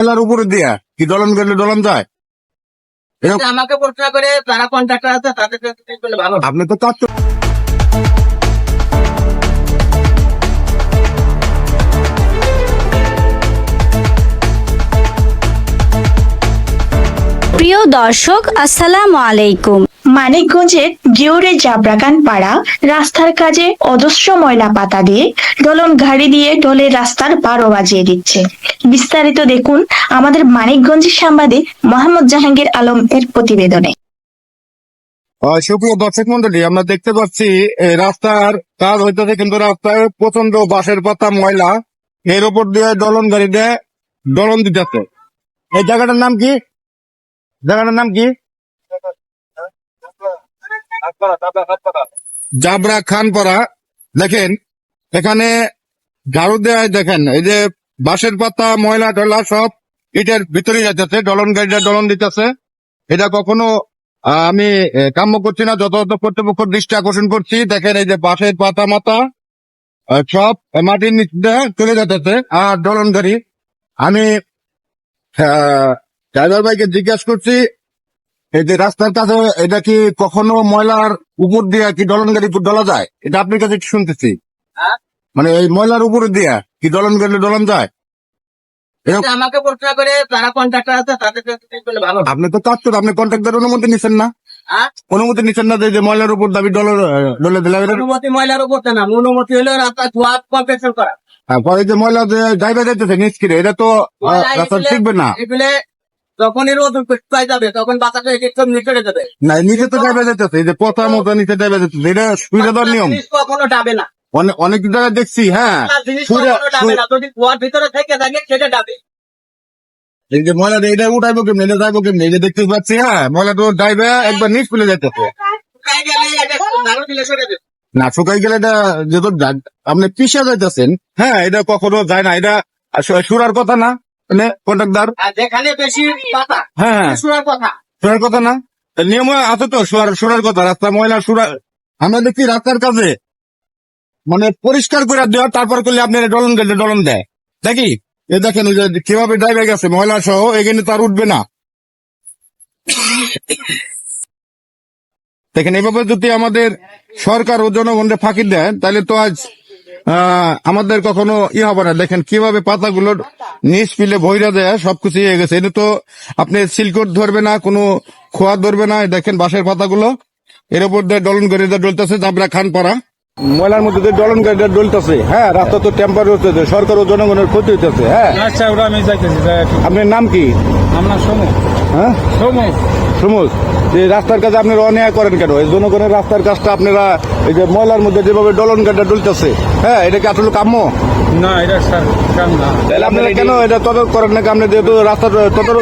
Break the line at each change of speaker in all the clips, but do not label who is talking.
মেলার উপরে দিয়া কি দলন করলে দলন যায়?
আমাকে প্রশ্ন করে তারা কন্ট্রাক্টর আছে তাদের ভালো।
আপনি তো কাজ
প্রিয় দর্শক আসসালামু আলাইকুম।
মানিকগঞ্জের গিউরে জাবরাকান পাড়া রাস্তার কাজে অজস্র ময়লা পাতা দিয়ে দলন ঘাড়ি দিয়ে ডলে রাস্তার বারো বাজিয়ে দিচ্ছে। বিস্তারিত দেখুন আমাদের মানিকগঞ্জের সাংবাদিক মোহাম্মদ জাহাঙ্গীর আলম এর প্রতিবেদনে।
সুপ্রিয় দর্শক মন্ডলী, আমরা দেখতে পাচ্ছি রাস্তার কাজ হইতেছে কিন্তু রাস্তায় প্রচণ্ড বাঁশের পাতা, ময়লা। এর উপর দিয়ে দলন গাড়ি দিয়ে দলন দিতেছে। এই জায়গাটার নাম কি? জায়গাটার নাম কি? জাবরা খানপাড়া দেখেন এখানে ঝাড়ু দেয় দেখেন এই যে বাঁশের পাতা ময়লা টয়লা সব ইটের ভিতরে যাইতেছে ডলন গাড়িটা ডলন দিতেছে। এটা কখনো আমি কাম্য করছি না যথাযথ কর্তৃপক্ষ দৃষ্টি আকর্ষণ করছি। দেখেন এই যে বাঁশের পাতা আহ, সব মাটির নিচে চলে যেতেছে আর ডলন গাড়ি আমি ড্রাইভার ভাইকে জিজ্ঞাসা করছি এই যে রাস্তার কাছে এটা কি কখনো ময়লার উপর দিয়ে কি ডলন গাড়ি ডলা যায়? এটা আপনার কাছে শুনতেছি।
হ্যাঁ?
মানে এই ময়লার উপরে দিয়া কি ডলন গেলে ডলন যায়
আমাকে প্রশ্ন করে তারা কন্ট্রাক্টর আছে তাদের ঠিক
আপনি তো কাজ করেন আপনি কন্ট্রাক্টর অনুমতি নিচ্ছেন না।
হ্যাঁ?
অনুমতি নিচ্ছেন না যে ময়লার উপর দাবি ডলার ডলে দিলাম
অনুমতি ময়লার উপর তো না। অনুমতি হলো রাস্তা ধোয়া কম্পেশন করা।
হ্যাঁ, পরে যে ময়লা যে ড্রাইভার যাইতেছে নিষ্ক্রিয় এটা তো রাস্তা ঠিকবে না।
এগুলো রোদ পাই যাবে তখন নিচে যাবে
না নিচে তো ড্রাইভার যাইতেছে এই যে মতো নিচে ড্রাইভার যাইতেছে এটা সুবিধা দেওয়ার নিয়ম।
কখনো যাবে না।
অনেক অনেক জায়গায় দেখছি হ্যাঁ
যদি ধোয়ার ভিতরে থেকে থাকে সেটা যাবে
এই যে ময়লা এটা উঠাইবো কেমনি এটা যাইবো কেমনি এই যে দেখতে পাচ্ছি হ্যাঁ ময়লা তো ড্রাইভার একবার নিচ ফেলে যাইতেছে না শুকাই গেলে এটা যেহেতু আপনি পিসা যাইতেছেন হ্যাঁ এটা কখনো যায় না এটা সুরার কথা না। মানে কন্ট্রাক্টর
যেখানে বেশি পাতা
হ্যাঁ হ্যাঁ।
শোনার কথা।
শোনার কথা না? নিয়ম আছে তো শোনার শোনার কথা রাস্তা ময়লা সুরা আমরা দেখছি রাস্তার কাছে মানে পরিষ্কার করে দেওয়া তারপর করলে আপনি ডলন গেলে ডলন দেয়। দেখি এ দেখেন ওই যে কীভাবে ড্রাইভার গেছে ময়লা সহ এখানে তার উঠবে না। দেখেন এভাবে যদি আমাদের সরকার ও জনগণকে ফাঁকি দেয় তাহলে তো আজ আমাদের কখনো ই হবে না। দেখেন কীভাবে পাতাগুলো নিচ পিলে ভৈরা দেয় সবকিছু ইয়ে গেছে। এটা তো আপনি সিলকোট ধরবে না কোনো খোয়া ধরবে না। দেখেন বাঁশের পাতাগুলো। এর উপর দিয়ে ডলন করে দিয়ে ডলতেছে জাবরা খান পাড়া ময়লার মধ্যে দিয়ে ডলন করে দিয়ে ডলতেছে হ্যাঁ রাস্তা তো টেম্পার হচ্ছে সরকার ও জনগণের ক্ষতি হইতেছে। হ্যাঁ।
আচ্ছা ওরা আমি যাইতেছি
আপনার নাম কি?
আমরা সমু।
হ্যাঁ?
সমু
সমুজ যে রাস্তার কাজে আপনারা অন্যায় করেন কেন? এই জনগণের রাস্তার কাজটা আপনারা এই যে ময়লার মধ্যে যেভাবে ডলন কাটা ডলতেছে হ্যাঁ এটা কি আসলে কাম্য?
না এটা কাম না।
তাহলে আপনারা কেন এটা তদন্ত করেন না আপনি যেহেতু রাস্তার তদন্ত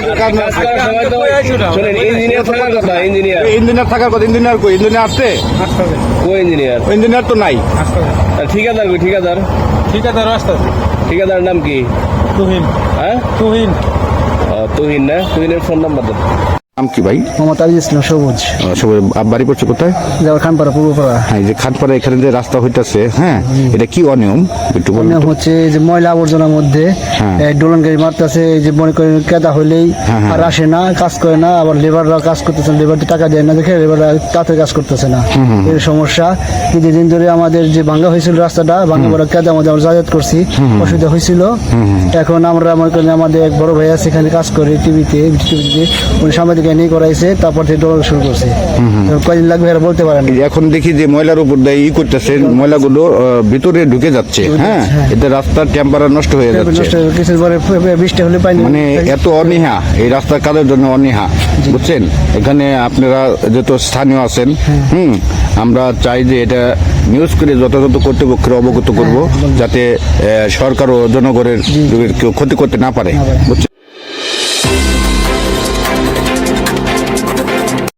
ইঞ্জিনিয়ার থাকার কথা ইঞ্জিনিয়ার
ইঞ্জিনিয়ার থাকার কথা ইঞ্জিনিয়ার কই? ইঞ্জিনিয়ার আসছে?
আসতে
ও ইঞ্জিনিয়ার
ইঞ্জিনিয়ার তো নাই।
আসতে
ঠিকাদার কই ঠিকাদার?
ঠিক আছে রাস্তা
ঠিকাদার নাম কি?
তুহিন।
হ্যাঁ?
তুহিন।
তুহিন না তুহিনের ফোন নাম্বার দেন।
নাম কি ভাই?
ইসলাম সবুজ।
সবাই বাড়ি করছে কোথায়?
যাওয়ার খানপাড়া পূর্বপাড়া।
হ্যাঁ যে খানপাড়া এখানে যে রাস্তা হইতাছে হ্যাঁ এটা কি অনিয়ম? একটু
হচ্ছে যে ময়লা আবর্জনার মধ্যে
হ্যাঁ।
ডোলন গাড়ি মারতেছে যে মনে করেন কেদা হইলেই
হ্যাঁ, হ্যাঁ।
আর আসে না কাজ করে না আবার লেবাররা কাজ করতেছে লেবার টাকা দেয় না দেখে লেবাররা তাতে কাজ করতেছে না। এই সমস্যা। কিছুদিন ধরে আমাদের যে ভাঙ্গা হয়েছিল রাস্তাটা ভাঙ্গা বড় কেদা আমাদের আমরা যাতায়াত করছি অসুবিধা হয়েছিল। এখন আমরা মনে করেন আমাদের এক বড় ভাই আছে এখানে কাজ করে টিভিতে টিভিতে উনি সাংবাদিক নিয়ে করাইছে তারপর থেকে ডোলন শুরু করছে। কয়দিন লাগবে এরা বলতে পারেন?
এখন দেখি যে ময়লার উপর দিয়ে ই করতেছে ময়লাগুলো ভিতরে ঢুকে যাচ্ছে হ্যাঁ? এতে রাস্তার নষ্ট হয়ে যাচ্ছে।
পরে বৃষ্টি হলে পানি
মানে এত অনীহা এই রাস্তার কাজের জন্য অনীহা বুঝছেন? এখানে আপনারা যেহেতু স্থানীয় আছেন হুম আমরা চাই যে এটা নিউজ করে যথাযথ কর্তৃপক্ষের অবগত করব যাতে আহ, সরকার ও জনগণের কেউ ক্ষতি করতে না পারে। বুঝছেন?